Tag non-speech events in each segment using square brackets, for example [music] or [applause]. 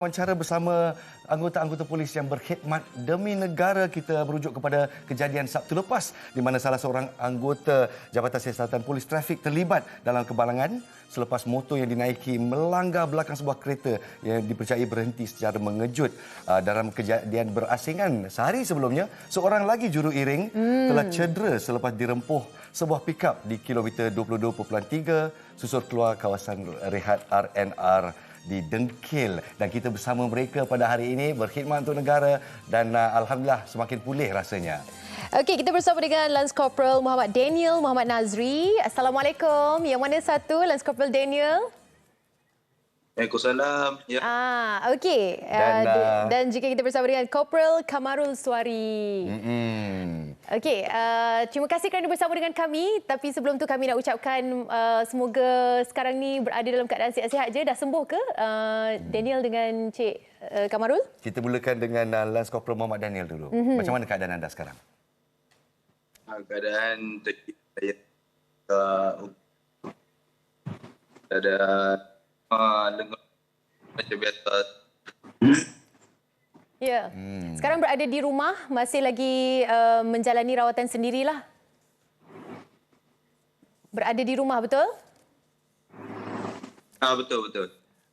wawancara bersama anggota-anggota polis yang berkhidmat demi negara kita merujuk kepada kejadian Sabtu lepas di mana salah seorang anggota Jabatan Siasatan Polis Trafik terlibat dalam kebalangan selepas motor yang dinaiki melanggar belakang sebuah kereta yang dipercayai berhenti secara mengejut Ah, dalam kejadian berasingan sehari sebelumnya seorang lagi juru iring hmm. telah cedera selepas dirempuh sebuah pikap di kilometer 22.3 susur keluar kawasan rehat RNR di Dengkil dan kita bersama mereka pada hari ini berkhidmat untuk negara dan uh, alhamdulillah semakin pulih rasanya. Okey, kita bersama dengan Lance Corporal Muhammad Daniel Muhammad Nazri. Assalamualaikum. Yang mana satu Lance Corporal Daniel? Waalaikumsalam. Ya. Ah, okey. Dan, Dan, uh, dan juga kita bersama dengan Corporal Kamarul Suari. Hmm. Okey, uh, terima kasih kerana bersama dengan kami. Tapi sebelum tu kami nak ucapkan uh, semoga sekarang ni berada dalam keadaan sihat-sihat je. Dah sembuh ke uh, Daniel dengan Cik uh, Kamarul? Kita mulakan dengan uh, Lance Corporal Muhammad Daniel dulu. Mm-hmm. Macam mana keadaan anda sekarang? Ah, Keadaan saya uh, ada uh, lengan macam biasa. [coughs] Ya. Hmm. Sekarang berada di rumah, masih lagi uh, menjalani rawatan sendirilah. Berada di rumah, betul? Ah betul betul.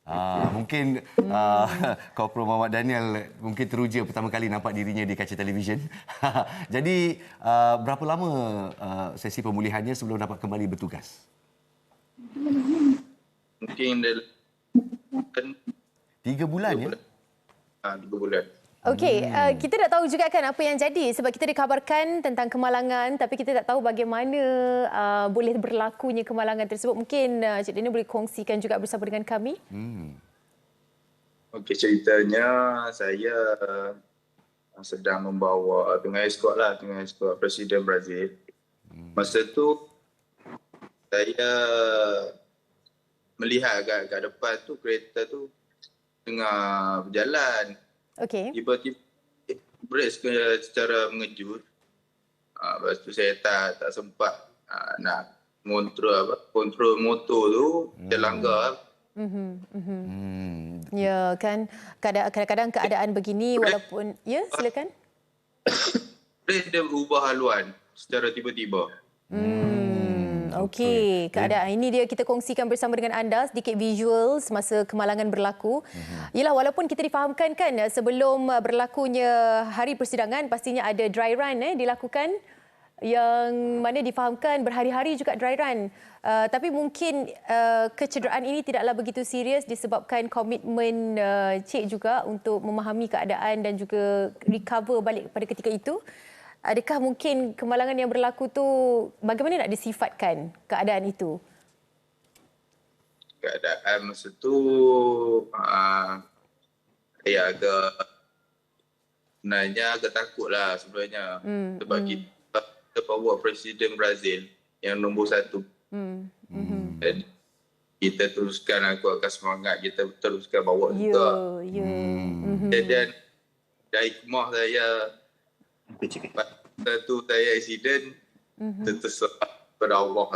Ah, mungkin uh, [laughs] Corporal Muhammad Daniel mungkin teruja pertama kali nampak dirinya di kaca televisyen. [laughs] Jadi uh, berapa lama uh, sesi pemulihannya sebelum dapat kembali bertugas? Mungkin dia kan Tiga bulan ya? ah, tiga bulan. Okey, hmm. uh, kita tak tahu juga kan apa yang jadi sebab kita dikabarkan tentang kemalangan tapi kita tak tahu bagaimana uh, boleh berlakunya kemalangan tersebut. Mungkin uh, Cik Daniel boleh kongsikan juga bersama dengan kami. Hmm. Okey ceritanya saya uh, sedang membawa tengah escort lah tengah escort Presiden Brazil. Masa tu saya melihat kat, kat depan tu kereta tu tengah berjalan Okey. tiba-tiba break secara, secara mengejut. Uh, lepas tu saya tak tak sempat uh, nak kontrol apa kontrol motor tu hmm. dia langgar. Mhm. Mhm. Hmm. Ya kan Kadang- kadang-kadang keadaan begini walaupun ya silakan. [coughs] Break dia berubah haluan secara tiba-tiba. Hmm, okey. Keadaan ini dia kita kongsikan bersama dengan anda sedikit visual semasa kemalangan berlaku. Yalah walaupun kita difahamkan kan sebelum berlakunya hari persidangan pastinya ada dry run eh dilakukan yang mana difahamkan berhari-hari juga dry run. Uh, tapi mungkin uh, kecederaan ini tidaklah begitu serius disebabkan komitmen uh, Cik juga untuk memahami keadaan dan juga recover balik pada ketika itu. Adakah mungkin kemalangan yang berlaku tu bagaimana nak disifatkan keadaan itu? Keadaan masa tu uh, saya agak sebenarnya agak takut lah sebenarnya. Hmm, Sebab hmm. kita, kita bawa Presiden Brazil yang nombor satu. Hmm. Hmm. Dan kita teruskan aku akan semangat kita teruskan bawa Ya, juga. ya. Hmm. Mhm. Dan, dan dari hikmah saya pada tu saya accident Mhm. terserah kepada Allah.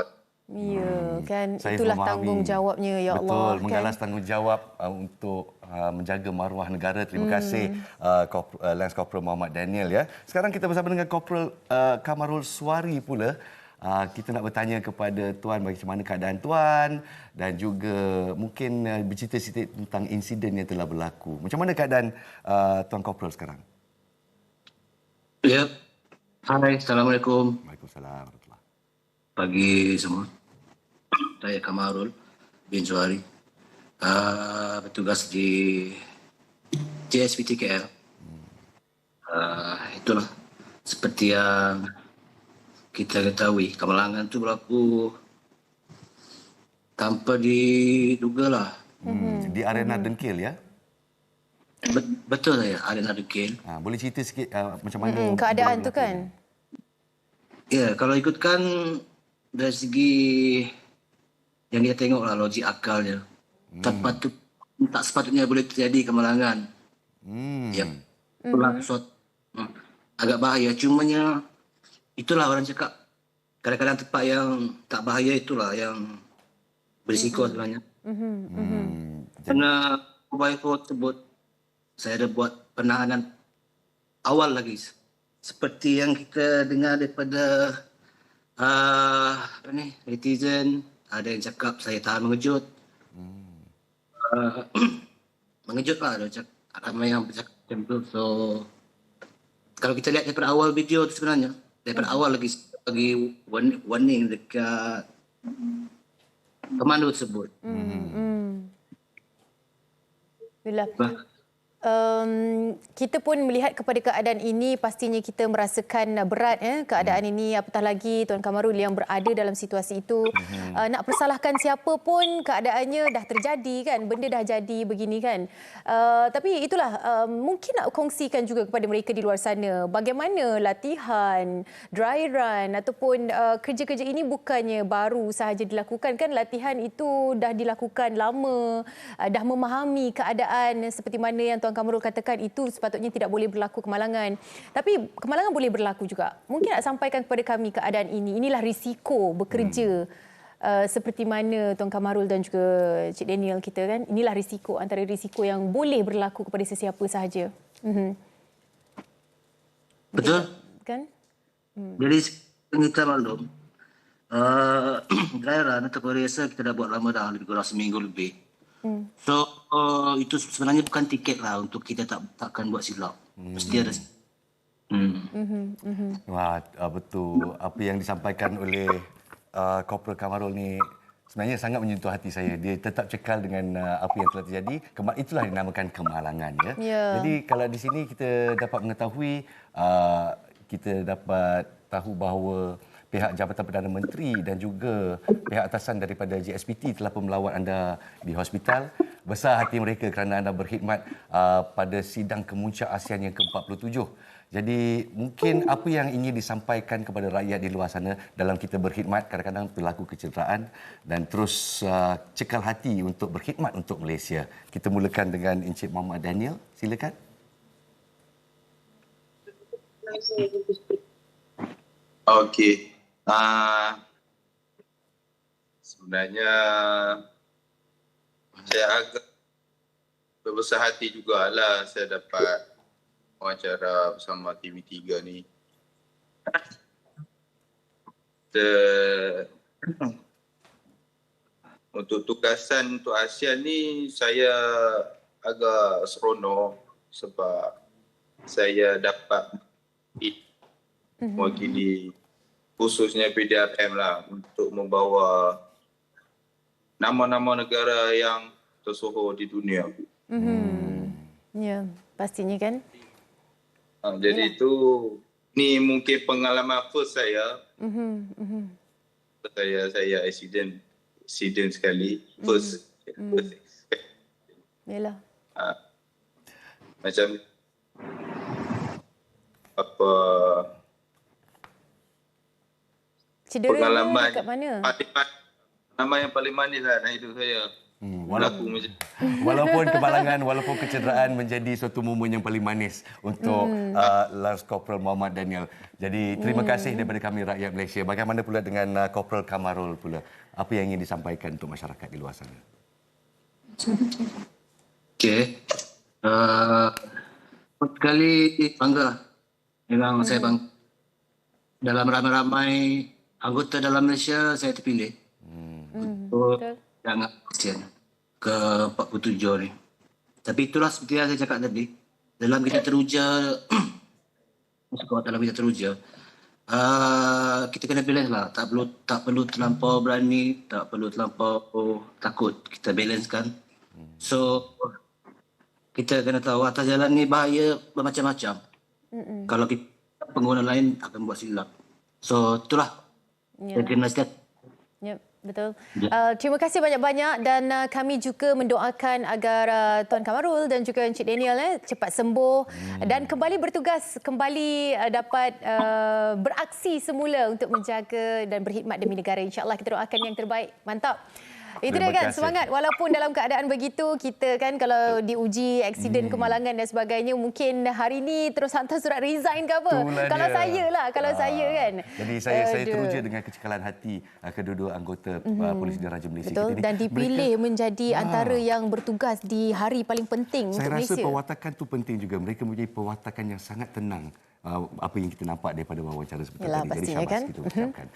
Ya, kan Saya itulah memahami. tanggungjawabnya ya Betul, Allah. menggalas kan? tanggungjawab uh, untuk uh, menjaga maruah negara. Terima Hmm. kasih uh, Corp- uh, Lance Corporal Muhammad Daniel ya. Sekarang kita bersama dengan Corporal uh, Kamarul Suari pula. Uh, kita nak bertanya kepada tuan bagaimana keadaan tuan dan juga mungkin uh, bercerita sikit tentang insiden yang telah berlaku. Macam mana keadaan uh, tuan Corporal sekarang? Ya. Hai, Assalamualaikum. Waalaikumsalam Pagi semua. Saya Kamarul bin Suhari. Uh, bertugas di JSPT KL. Uh, itulah. Seperti yang kita ketahui, kemalangan itu berlaku tanpa diduga lah. Hmm. Di arena Dengkil ya. Bet- betul saya, ada nak degil. Ha, boleh cerita sikit uh, macam mana Hmm, keadaan tu kan. Ya, kalau ikutkan dari segi yang kita tengok lah logik akalnya. Hmm. Tak patut, tak sepatutnya boleh terjadi kemalangan. Hmm. Ya. Itulah suatu hmm, agak bahaya. Cumanya itulah orang cakap kadang-kadang tempat yang tak bahaya itulah yang berisiko sebenarnya. Mhm. Mhm. Hmm. Karena mobile phone tersebut saya ada buat penahanan awal lagi. Seperti yang kita dengar daripada uh, apa ni netizen ada yang cakap saya tahan mengejut. Uh, [clears throat] mengejut lah ada cak, ramai yang bercakap macam tu. So kalau kita lihat daripada awal video tu sebenarnya daripada awal lagi bagi warn- warning dekat komando tersebut. Bila Bah, um, kita pun melihat kepada keadaan ini pastinya kita merasakan berat eh keadaan ini. Apatah lagi Tuan Kamarul yang berada dalam situasi itu. Uh, nak persalahkan siapa pun keadaannya dah terjadi kan? Benda dah jadi begini kan? Uh, tapi itulah uh, mungkin nak kongsikan juga kepada mereka di luar sana. Bagaimana latihan dry run ataupun uh, kerja-kerja ini bukannya baru sahaja dilakukan kan? Latihan itu dah dilakukan lama uh, dah memahami keadaan seperti mana yang Tuan Kamarul katakan itu sepatutnya tidak boleh berlaku kemalangan. Tapi kemalangan boleh berlaku juga. Mungkin nak sampaikan kepada kami keadaan ini. Inilah risiko bekerja uh, seperti mana Tuan Kamarul dan juga Cik Daniel kita kan. Inilah risiko antara risiko yang boleh berlaku kepada sesiapa sahaja. Mm-hmm. betul Kan? Jadi kita maklum uh, dry run atau rehearsal kita dah buat lama dah lebih kurang seminggu lebih. Hmm. So uh, itu sebenarnya bukan tiket lah untuk kita tak takkan buat silap. Hmm. Mesti ada. Hmm. Wah, uh, betul. Apa yang disampaikan oleh uh, Corporal Kamarul ni sebenarnya sangat menyentuh hati saya. Dia tetap cekal dengan uh, apa yang telah terjadi. Kema- itulah dinamakan kemalangan ya. Ya. Jadi kalau di sini kita dapat mengetahui uh, kita dapat tahu bahawa pihak Jabatan Perdana Menteri dan juga pihak atasan daripada JSPT telah pun melawat anda di hospital. Besar hati mereka kerana anda berkhidmat uh, pada sidang kemuncak ASEAN yang ke-47. Jadi mungkin apa yang ingin disampaikan kepada rakyat di luar sana dalam kita berkhidmat kadang-kadang berlaku kecederaan dan terus uh, cekal hati untuk berkhidmat untuk Malaysia. Kita mulakan dengan Encik Muhammad Daniel. Silakan. Okey. Uh, sebenarnya saya agak berbesar hati jugalah saya dapat wawancara bersama TV3 ni. The, untuk tugasan untuk ASEAN ni saya agak seronok sebab saya dapat mewakili khususnya PDRM lah untuk membawa nama-nama negara yang tersohor di dunia. Mm-hmm. Ya, pastinya kan? Ha, jadi itu ni mungkin pengalaman first saya. Mm-hmm. Mm-hmm. Saya saya accident accident sekali first first Yalah. ha, macam apa Cedera pengalaman kat mana? paling nama yang paling manis lah dalam hidup saya. Hmm, macam [laughs] Walaupun kemalangan, walaupun kecederaan menjadi suatu momen yang paling manis untuk hmm. uh, Lance Corporal Muhammad Daniel. Jadi terima kasih daripada kami rakyat Malaysia. Bagaimana pula dengan uh, Corporal Kamarul pula? Apa yang ingin disampaikan untuk masyarakat di luar sana? Okay. Uh, sekali bangga. Memang saya bangga. Dalam ramai-ramai anggota dalam Malaysia, saya terpilih. Hmm. Betul. jangan kesian ke 47 ni. Tapi itulah seperti yang saya cakap tadi. Dalam kita teruja, [clears throat] dalam kita teruja, uh, kita kena balance lah. Tak perlu tak perlu terlampau berani, tak perlu terlampau takut. Kita balance kan. So, kita kena tahu atas jalan ni bahaya bermacam-macam. Mm-mm. Kalau kita pengguna lain akan buat silap. So, itulah. Yeah. Terima kasih. Ya, betul. Uh, terima kasih banyak-banyak dan uh, kami juga mendoakan agar uh, Tuan Kamarul dan juga Encik Daniel eh, cepat sembuh hmm. dan kembali bertugas, kembali uh, dapat uh, beraksi semula untuk menjaga dan berkhidmat demi negara. InsyaAllah kita doakan yang terbaik. Mantap. Itu dia Terima kan semangat walaupun dalam keadaan begitu kita kan kalau diuji aksiden Hmm. kemalangan dan sebagainya mungkin hari ni terus hantar surat resign ke apa. Itulah kalau dia. saya lah kalau Ah, saya kan. Jadi saya saya Aduh. teruja dengan kecekalan hati uh, kedua-dua anggota uh, Polis Diraja Malaysia Betul kita ni. dan dipilih Mereka- menjadi Ah. antara yang bertugas di hari paling penting Saya untuk rasa Malaysia. pewatakan tu penting juga. Mereka mempunyai pewatakan yang sangat tenang. Uh, apa yang kita nampak daripada wawancara seperti Yalah, tadi. Jadi syabas kan. kita ucapkan.